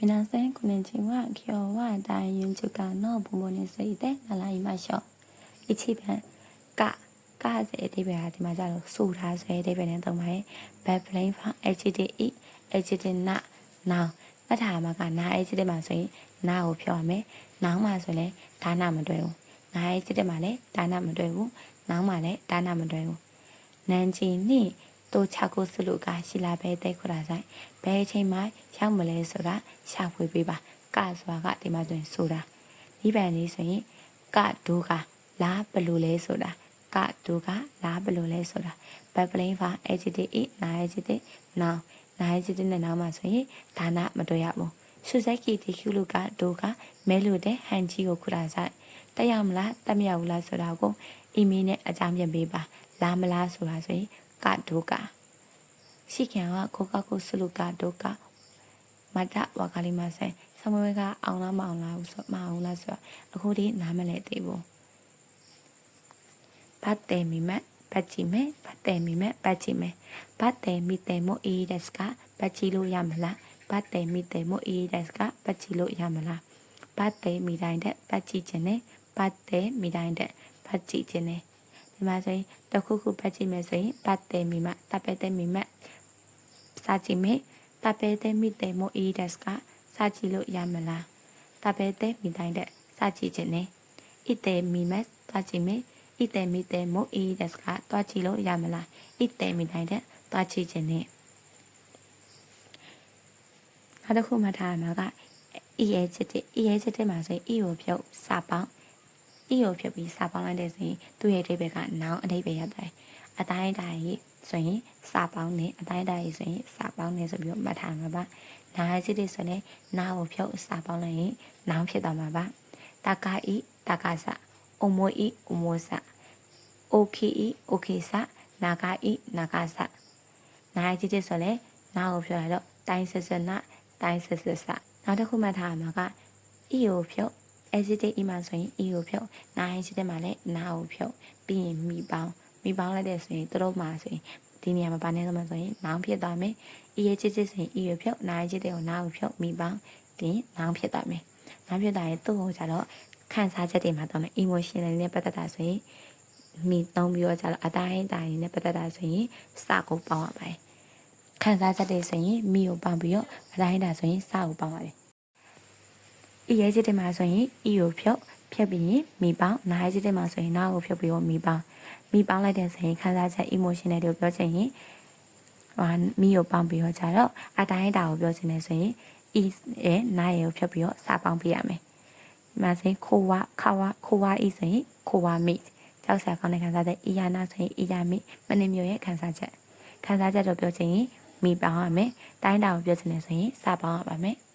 Minasai konnichiwa, kyo wa dai yunjuka no bumo ni sei de nalai masho. Ichiban ka ka ရဲ့အဓိပ္ပာယ်ဟာဒီမှာကျတော့ဆိုထားဆိုတဲ့အဓိပ္ပာယ်နဲ့သုံးပါတယ် bad blame from adjective e adjective na now အထာမှာက na adjective မှာဆိုရင် na ကိုပြောရမယ် now မှာဆိုရင်ဒါနာမတွဲဘူး na adjective မှာလည်းဒါနာမတွဲဘူး now မှာလည်းဒါနာမတွဲဘူးနန်ချီနိ တိုချကိုစလူကရှိလာပဲတဲ့ခရာဆိုင်ဘယ်အချိန်မှရောက်မလဲဆိုတာရှာဖွေပေးပါ။ကဆိုတာကဒီမှာဆိုရင်ဆိုတာဒီပန်လေးဆိုရင်ကဒိုကလာဘယ်လိုလဲဆိုတာကဒိုကလာဘယ်လိုလဲဆိုတာ bad plane for adjective e နာ adjective noun နာယจิตနဲ့နောက်မှာဆိုရင်ဒါနမတွေ့ရဘူးရှုစိတ်ကီတီကျူလူကဒိုကမဲလူတဲ့ဟန်ကြီးကိုခုလာဆိုင်တက်ရမလားတက်မရဘူးလားဆိုတာကိုအီးမေးလ်နဲ့အကြမ်းပြန်ပေးပါလာမလားဆိုတာဆိုရင် ကဒိုကရှိခင်ကကိုကကိုစလူကဒိုကမတဝါကလေးမဆိုင်ဆမဝဲကအောင်လားမအောင်လားဆိုမအောင်လားဆိုတော့အခုဒီနားမလဲသေးဘူးဘတ်တယ်မီမတ်ပတ်ကြည့်မယ်ဘတ်တယ်မီမတ်ပတ်ကြည့်မယ်ဘတ်တယ်မီတယ်မို့အေးဒက်စကပတ်ကြည့်လို့ရမလားဘတ်တယ်မီတယ်မို့အေးဒက်စကပတ်ကြည့်လို့ရမလားဘတ်တယ်မီတိုင်းတဲ့ပတ်ကြည့်ခြင်းနဲ့ဘတ်တယ်မီတိုင်းတဲ့ပတ်ကြည့်ခြင်းနဲ့ ဒီမှာဆိုရင်တစ်ခုခုပတ်ကြည့်မယ်ဆိုရင်ဘတ်တယ်မီမတ်တပ်ပဲတဲ့မီမတ်စာကြည့်မယ်တပ်ပဲတဲ့မီတယ်မို့အေးဒက်စကစာကြည့်လို့ရမလားတပ်ပဲတဲ့မီတိုင်းတဲ့စာကြည့်ခြင်းနဲ့ဣတေမီမတ်စာကြည့်မယ်ဣတေမီတေမို့အေးဒက်စကတွားကြည့်လို့ရမလားဣတေမီတိုင်းတဲ့တွားကြည့်ခြင်းနဲ့နောက်တစ်ခုမှထားရမှာက e ရဲ့ချစ်တဲ့ e ရဲ့ချစ်တဲ့မှာဆိုရင် e ကိုဖြုတ်စာပေါင်း e ကိုဖြုတ်ပြီးစာပေါင်းလိုက်တဲ့ဆိုရင်သူ့ရဲ့အဓိပ္ပာယ်ကနောင်အဓိပ္ပာယ်ရတယ်အတိုင်းအတိုင်းဆိုရင်စာပေါင်းနေအတိုင်းအတိုင်းဆိုရင်စာပေါင်းနေဆိုပြီးမှတ်ထားမှာပါနာရဲ့ချစ်တဲ့ဆိုရင်နာကိုဖြုတ်စာပေါင်းလိုက်ရင်နောင်ဖြစ်သွားမှာပါတကာဤတကာစအမိုဤအမိုစ okay ဤ okay စနာကာဤနာကာစနာရဲ့ချစ်တဲ့ဆိုရင်နာကိုဖြုတ်ရတော့တိုင်းဆက်ဆက်နာတိုင်းဆက်ဆက်စနောက်တစ်ခုမှတ်ထားမှာက e ကိုဖြုတ် hesitate အမှဆိုရင် e ကိုဖြုတ်နာ hesitate မှာလည်းနာကိုဖြုတ်ပြီးရင်မိပေါင်းမိပေါင်းလိုက်တဲ့ဆိုရင်တို့မှာဆိုရင်ဒီနေရာမှာဗာနေသမှာဆိုရင်နောင်ဖြစ်သွားမယ် e ရဲ့ချစ်ချစ်ဆိုရင် e ကိုဖြုတ်နာ hesitate ကိုနာကိုဖြုတ်မိပေါင်းပြီးနောင်ဖြစ်သွားမယ်နောင်ဖြစ်သွားရင်သူ့ကိုကြတော့ခံစားချက်တွေမှာတော့မယ် emotion တွေနဲ့ပတ်သက်တာဆိုရင်မိသုံးပြီးတော့ကြတော့အတိုင်းအတိုင်းနဲ့ပတ်သက်တာဆိုရင်စကိုပေါင်းရပါတယ်ခံစားချက်တွေဆိုရင်မိကိုပေါင်းပြီးတော့အတိုင်းအတာဆိုရင်စကိုပေါင်းရတယ်။ e ရဲ့ချက်တွေမှာဆိုရင် e ကိုဖြုတ်ဖြတ်ပြီးရင်မိပေါင်းနာရဲ့ချက်တွေမှာဆိုရင်နာကိုဖြုတ်ပြီးတော့မိပေါင်းမိပေါင်းလိုက်တဲ့ဆိုရင်ခံစားချက် emotion တွေကိုပြောချင်ရင်ဟာမိကိုပေါင်းပြီးတော့ကြတော့အတိုင်းအတာကိုပြောချင်တယ်ဆိုရင် e ရဲ့နာရဲ့ကိုဖြုတ်ပြီးတော့စာပေါင်းပြရမယ်။ဒီမှာဆိုရင်ခိုဝါခါဝါခိုဝါ e ဆိုရင်ခိုဝါမိကြောက်စရာကောင်းတဲ့ခံစားချက် e ယာနာဆိုရင် e ယာမိမနှမျိုးရဲ့ခံစားချက်ခံစားချက်တော့ပြောချင်ရင်မိပေါင်းရမယ်။တိုင်းတာကိုပြောချင်တယ်ဆိုရင်စာပေါင်းရပါမယ်။